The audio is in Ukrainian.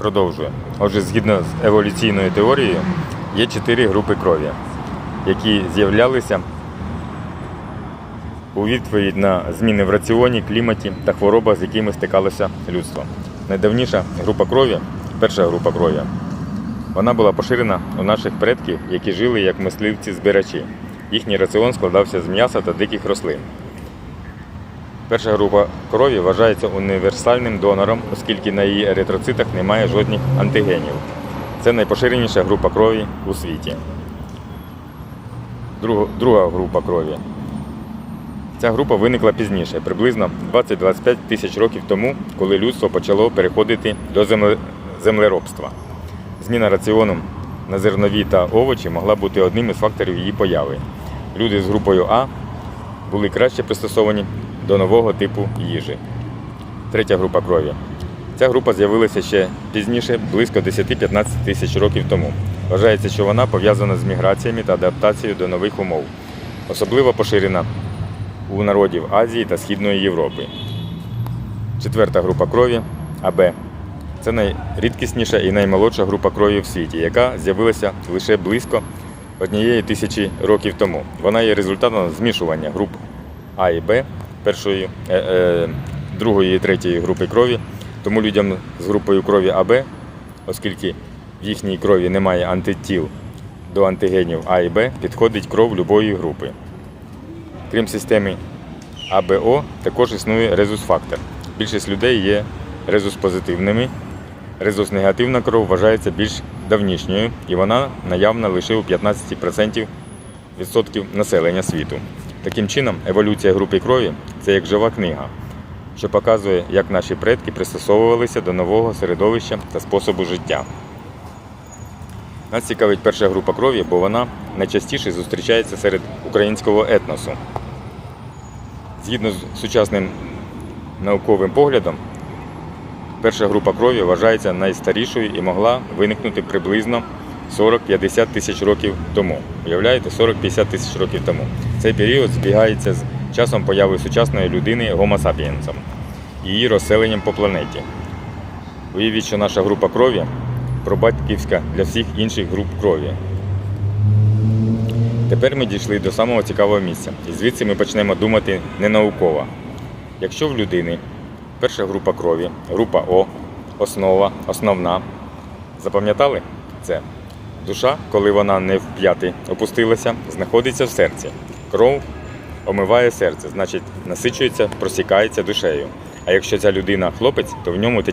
Продовжує. Отже, згідно з еволюційною теорією, є чотири групи крові, які з'являлися у відповідь на зміни в раціоні, кліматі та хворобах, з якими стикалося людство. Найдавніша група крові, перша група крові, вона була поширена у наших предків, які жили як мисливці-збирачі. Їхній раціон складався з м'яса та диких рослин. Перша група крові вважається універсальним донором, оскільки на її еритроцитах немає жодних антигенів. Це найпоширеніша група крові у світі. Друга, група крові. Ця група виникла пізніше, приблизно 20-25 тисяч років тому, коли людство почало переходити до землеробства. Зміна раціону на зернові та овочі могла бути одним із факторів її появи. Люди з групою А були краще пристосовані до нового типу їжі. Третя група крові. Ця група з'явилася ще пізніше, близько 10-15 тисяч років тому. Вважається, що вона пов'язана з міграціями та адаптацією до нових умов, особливо поширена у народів Азії та Східної Європи. Четверта група крові АБ. Це найрідкісніша і наймолодша група крові в світі, яка з'явилася лише близько однієї тисячі років тому. Вона є результатом змішування груп А і Б першої, е, е, другої і третьої групи крові. Тому людям з групою крові АБ, оскільки в їхній крові немає антитіл до антигенів А і Б, підходить кров любої групи. Крім системи АБО, також існує резус-фактор. Більшість людей є резус-позитивними. Резус-негативна кров вважається більш давнішньою і вона наявна лише у 15% відсотків населення світу. Таким чином, еволюція групи крові це як жива книга, що показує, як наші предки пристосовувалися до нового середовища та способу життя. Нас цікавить перша група крові, бо вона найчастіше зустрічається серед українського етносу. Згідно з сучасним науковим поглядом, перша група крові вважається найстарішою і могла виникнути приблизно 40-50 тисяч років тому. Уявляєте, 40-50 тисяч років тому. Цей період збігається з часом появи сучасної людини Homo sapiens, і її розселенням по планеті. Уявіть, що наша група крові пробатьківська для всіх інших груп крові. Тепер ми дійшли до самого цікавого місця, і звідси ми почнемо думати не науково. Якщо в людини перша група крові, група О, основа, основна, запам'ятали це? Душа, коли вона не в п'яти опустилася, знаходиться в серці. Кров омиває серце, значить насичується, просікається душею. А якщо ця людина хлопець, то в ньому